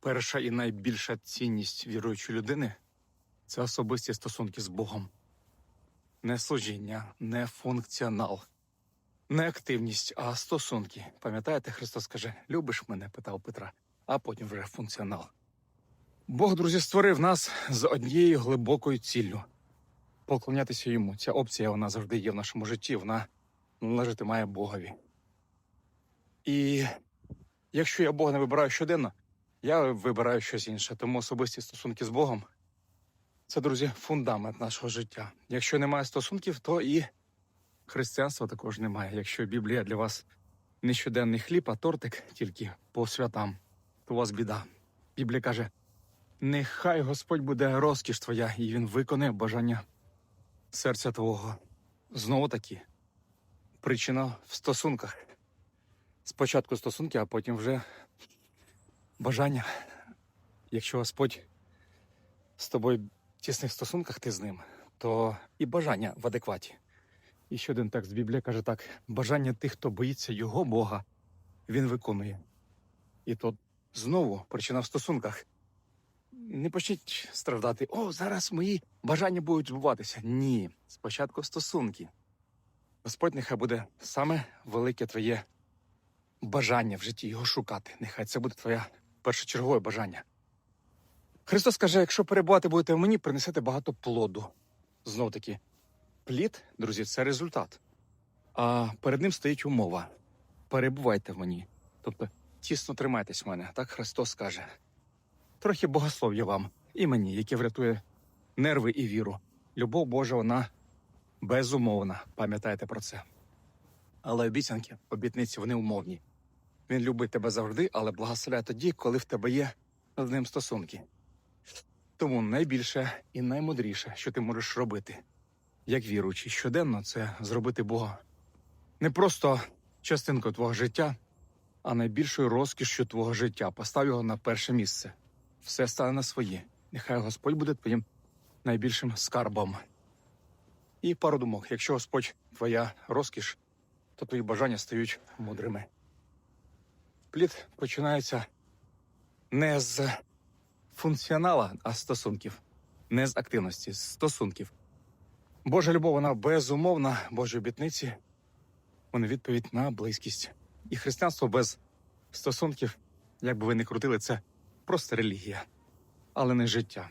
Перша і найбільша цінність віруючої людини це особисті стосунки з Богом. Не служіння, не функціонал, не активність, а стосунки. Пам'ятаєте, Христос каже: Любиш мене? питав Петра, а потім вже функціонал. Бог, друзі, створив нас з однією глибокою ціллю поклонятися йому. Ця опція вона завжди є в нашому житті. Вона належати має Богові. І якщо я Бога не вибираю щоденно, я вибираю щось інше. Тому особисті стосунки з Богом це, друзі, фундамент нашого життя. Якщо немає стосунків, то і християнства також немає. Якщо Біблія для вас не щоденний хліб, а тортик тільки по святам, то у вас біда. Біблія каже: нехай Господь буде розкіш твоя, і він виконає бажання серця твого. Знову таки, причина в стосунках. Спочатку стосунки, а потім вже бажання. Якщо Господь з тобою в тісних стосунках, ти з ним, то і бажання в адекваті. І ще один текст Біблії каже так: бажання тих, хто боїться його Бога, він виконує. І то знову причина в стосунках. Не почніть страждати. О, зараз мої бажання будуть збуватися. Ні, спочатку стосунки. Господь нехай буде саме велике твоє бажання в житті його шукати. Нехай це буде твоє першочергове бажання. Христос каже: якщо перебувати будете в мені, принесете багато плоду. Знов таки, плід, друзі, це результат. А перед ним стоїть умова: перебувайте в мені. Тобто тісно тримайтесь в мене, так Христос каже. Трохи богослов'я вам і мені, яке врятує нерви і віру. Любов Божа, вона безумовна. Пам'ятайте про це. Але обіцянки, обітниці, вони умовні. Він любить тебе завжди, але благословляє тоді, коли в тебе є з ним стосунки. Тому найбільше і наймудріше, що ти можеш робити, як віруючий, щоденно це зробити Бога. Не просто частинкою твого життя, а найбільшою розкішшю твого життя. Постав його на перше місце. Все стане на своє. Нехай Господь буде твоїм найбільшим скарбом. І пару думок: якщо Господь твоя розкіш, то твої бажання стають мудрими. Плід починається не з функціонала, а з стосунків, не з активності, з стосунків. Божа любов, вона безумовна, Божі обітниці, вони відповідь на близькість. І християнство без стосунків, як би ви не крутили, це просто релігія, але не життя.